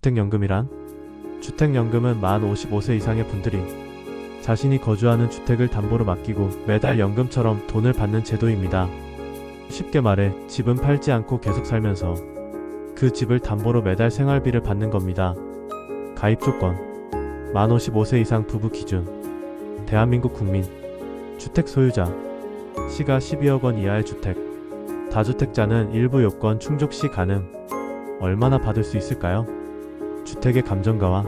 주택연금이란? 주택연금은 만 55세 이상의 분들이 자신이 거주하는 주택을 담보로 맡기고 매달 연금처럼 돈을 받는 제도입니다. 쉽게 말해 집은 팔지 않고 계속 살면서 그 집을 담보로 매달 생활비를 받는 겁니다. 가입 조건 만 55세 이상 부부 기준 대한민국 국민 주택 소유자 시가 12억 원 이하의 주택 다주택자는 일부 요건 충족 시 가능 얼마나 받을 수 있을까요? 주택의 감정가와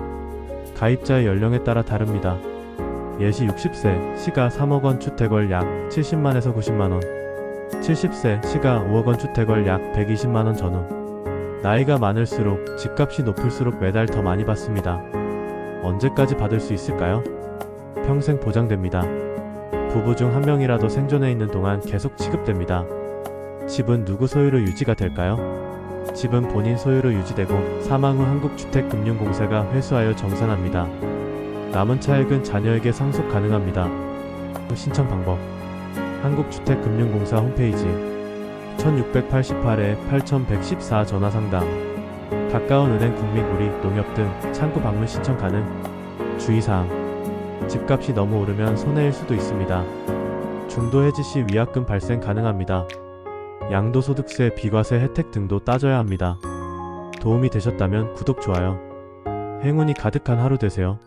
가입자의 연령에 따라 다릅니다. 예시 60세 시가 3억 원 주택월 약 70만에서 90만 원 70세 시가 5억 원 주택월 약 120만 원 전후 나이가 많을수록 집값이 높을수록 매달 더 많이 받습니다. 언제까지 받을 수 있을까요? 평생 보장됩니다. 부부 중 한 명이라도 생존해 있는 동안 계속 지급됩니다. 집은 누구 소유로 유지가 될까요? 집은 본인 소유로 유지되고 사망 후 한국주택금융공사가 회수하여 정산합니다. 남은 차액은 자녀에게 상속 가능합니다. 신청 방법 한국주택금융공사 홈페이지 1688에 8114 전화 상담 가까운 은행 국민우리 농협 등 창구 방문 신청 가능 주의사항 집값이 너무 오르면 손해일 수도 있습니다. 중도 해지 시 위약금 발생 가능합니다. 양도소득세, 비과세 혜택 등도 따져야 합니다. 도움이 되셨다면 구독, 좋아요. 행운이 가득한 하루 되세요.